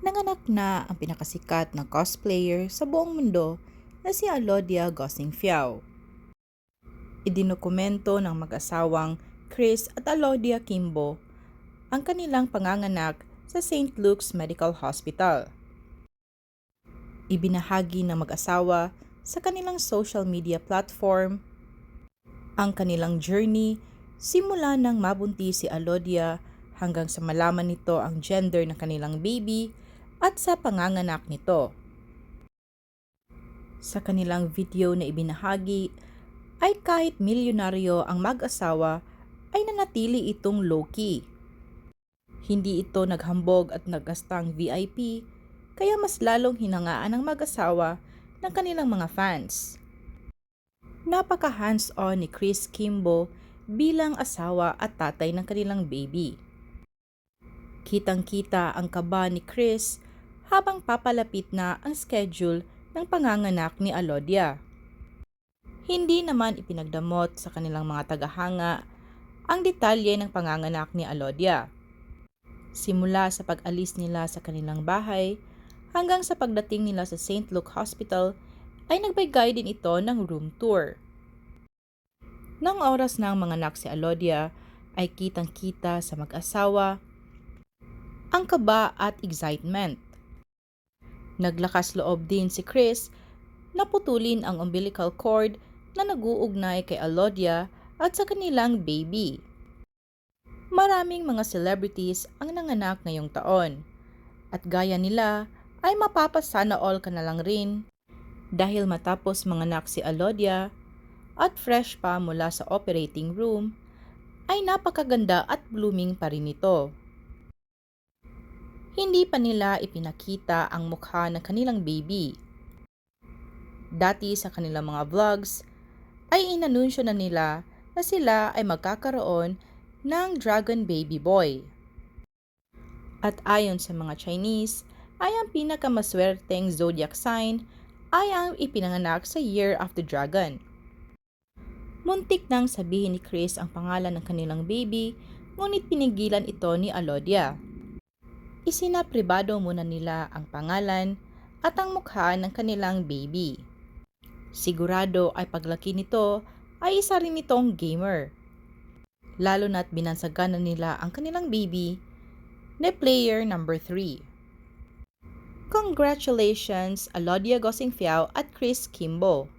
Nanganak na ang pinakasikat na cosplayer sa buong mundo na si Alodia Gosing Fiao. Idinokumento ng mag-asawang Chris at Alodia Kimbo ang kanilang panganganak sa St. Luke's Medical Hospital. Ibinahagi ng mag-asawa sa kanilang social media platform ang kanilang journey simula nang mabuntis si Alodia hanggang sa malaman nito ang gender ng kanilang baby at sa panganganak nito. Sa kanilang video na ibinahagi ay kahit milyonaryo ang mag-asawa ay nanatili itong low-key. Hindi ito naghambog at nagastang VIP kaya mas lalong hinangaan ng mag-asawa ng kanilang mga fans. Napaka hands-on ni Chris Kimbo bilang asawa at tatay ng kanilang baby. Kitang-kita ang kaba ni Chris habang papalapit na ang schedule ng panganganak ni Alodia. Hindi naman ipinagdamot sa kanilang mga tagahanga ang detalye ng panganganak ni Alodia. Simula sa pag-alis nila sa kanilang bahay hanggang sa pagdating nila sa St. Luke Hospital ay nagbigay din ito ng room tour. Nang oras ng mga anak si Alodia ay kitang-kita sa mag-asawa ang kaba at excitement. Naglakas loob din si Chris na putulin ang umbilical cord na naguugnay kay Alodia at sa kanilang baby. Maraming mga celebrities ang nanganak ngayong taon at gaya nila ay mapapasana all ka na lang rin dahil matapos manganak si Alodia at fresh pa mula sa operating room ay napakaganda at blooming pa rin ito. Hindi pa nila ipinakita ang mukha ng kanilang baby. Dati sa kanilang mga vlogs ay inanunsyo na nila na sila ay magkakaroon ng dragon baby boy. At ayon sa mga Chinese, ay ang pinakamaswerteng zodiac sign ay ang ipinanganak sa Year of the Dragon. Muntik nang sabihin ni Chris ang pangalan ng kanilang baby, ngunit pinigilan ito ni Alodia. Isinapribado muna nila ang pangalan at ang mukha ng kanilang baby. Sigurado ay paglaki nito ay isa rin itong gamer. Lalo na't binansagan na nila ang kanilang baby na player number 3. Congratulations Alodia Gosing Fiao at Chris Kimbo.